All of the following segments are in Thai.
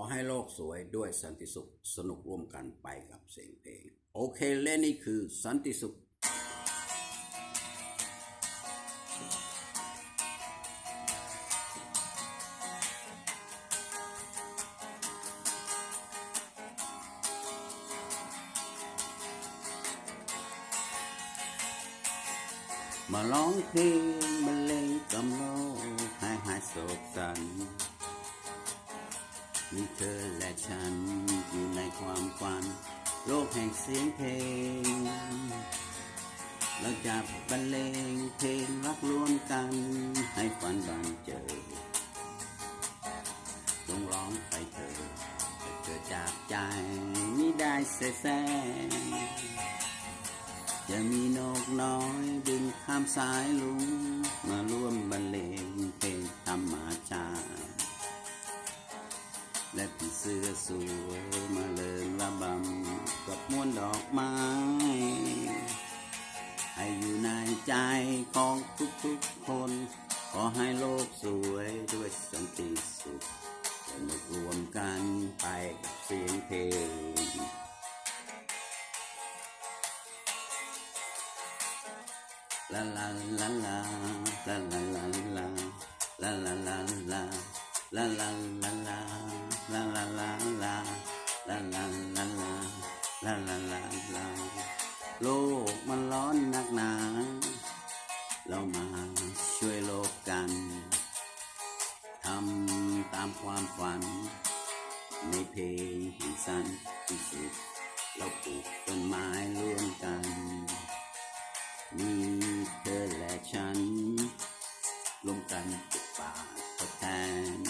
อให้โลกสวยด้วยสันติสุขสนุกร่วมกันไปกับเสียงเพลง โอเคและนี่คือสันติสุขมาร้องเพลงบรรเลงกำโลกให้หายโศกสัน มีเธอและฉันอยู่ในความฝัน โลกแห่งเสียงเพลง เราจะบรรเลงเพลงรักล้วนกัน ให้ฝันบันเจอจงร้องไปเธอให้เกิดจากใจมิได้เสแสร้งจะมีนกน้อยบินข้ามสายลุง สื้อสวยมาเลิงระบำกับมวนดอกไม้ให้อยู่ในใจของทุกๆคน ขอให้โลกสวยด้วยสันติสุขสนุกรวมกันไปกับเสียงเพลงลาลาลาลาลาลาลาลาลาลาลาลาลาลา ลาลาลาลาลาลาลาลาลาลาลาลาโลกมันร้อนนักหนา เรามาช่วยโลกกันทำตามความฝัน ในเพลงแห่งสันติสุขเราปลูกต้นไม้ร่วมกันมีเธอและฉันรวมกันปลูกป่าทดแทน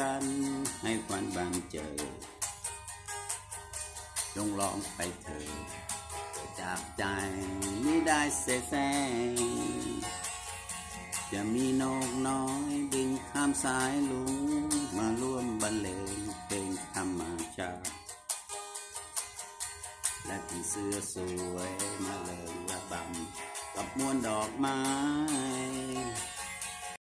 กันให้ฝันบางเจอจงร้องไปเถิดจากใจไม่ได้เสแสร้งจะมีนกน้อยบินข้ามสายลุงมาร่วมบรรเลงเพลงธรรมชาติและผีเสื้อสวยมาเลยระบำกับมวนดอกไม้